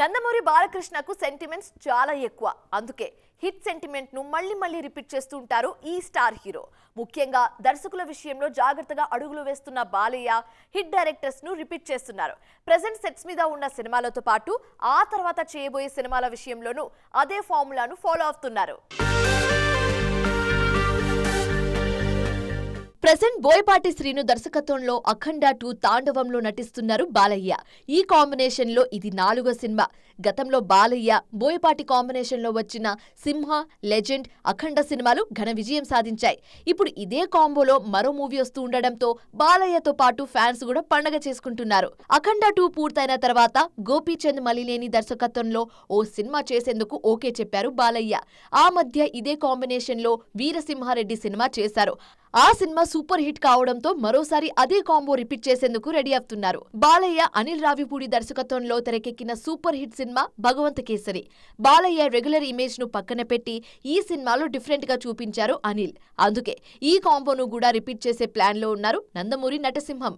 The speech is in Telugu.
నందమూరి బాలకృష్ణకు సెంటిమెంట్స్ చాలా ఎక్కువ. అందుకే హిట్ సెంటిమెంట్ను మళ్ళీ మళ్ళీ రిపీట్ చేస్తూ ఉంటారు ఈ స్టార్ హీరో ముఖ్యంగా దర్శకుల విషయంలో జాగ్రత్తగా అడుగులు వేస్తున్న బాలయ్య హిట్ డైరెక్టర్స్ను రిపీట్ చేస్తున్నారు. ప్రెసెంట్ సెట్స్ మీద ఉన్న సినిమాలతో పాటు ఆ తర్వాత చేయబోయే సినిమాల విషయంలోనూ అదే ఫార్ములాను ఫాలో అవుతున్నారు. ప్రెసెంట్ బోయపాటి శ్రీను దర్శకత్వంలో అఖండ టూ తాండవంలో నటిస్తున్నారు బాలయ్య. ఈ కాంబినేషన్లో ఇది నాలుగో సినిమా. గతంలో బాలయ్య బోయపాటి కాంబినేషన్లో వచ్చిన సింహ లెజెండ్ అఖండ సినిమాలు ఘన విజయం సాధించాయి. ఇప్పుడు ఇదే కాంబోలో మరో మూవీ వస్తూ ఉండడంతో బాలయ్యతో పాటు ఫ్యాన్స్ కూడా పండగ చేసుకుంటున్నారు. అఖండ టూ పూర్తయిన తర్వాత గోపీచంద్ మలినేని దర్శకత్వంలో ఓ సినిమా చేసేందుకు ఓకే చెప్పారు బాలయ్య. ఆ మధ్య ఇదే కాంబినేషన్లో వీరసింహారెడ్డి సినిమా చేశారు. ఆ సినిమా సూపర్ హిట్ కావడంతో మరోసారి అదే కాంబో రిపీట్ చేసేందుకు రెడీ అవుతున్నారు. బాలయ్య అనిల్ రావిపూడి దర్శకత్వంలో తెరకెక్కిన సూపర్ హిట్ సినిమా భగవంత కేసరి. బాలయ్య రెగ్యులర్ ఇమేజ్ను పక్కన పెట్టి ఈ సినిమాలో డిఫరెంట్గా చూపించారు అనిల్. అందుకే ఈ కాంబోను కూడా రిపీట్ చేసే ప్లాన్లో ఉన్నారు నందమూరి నటసింహం.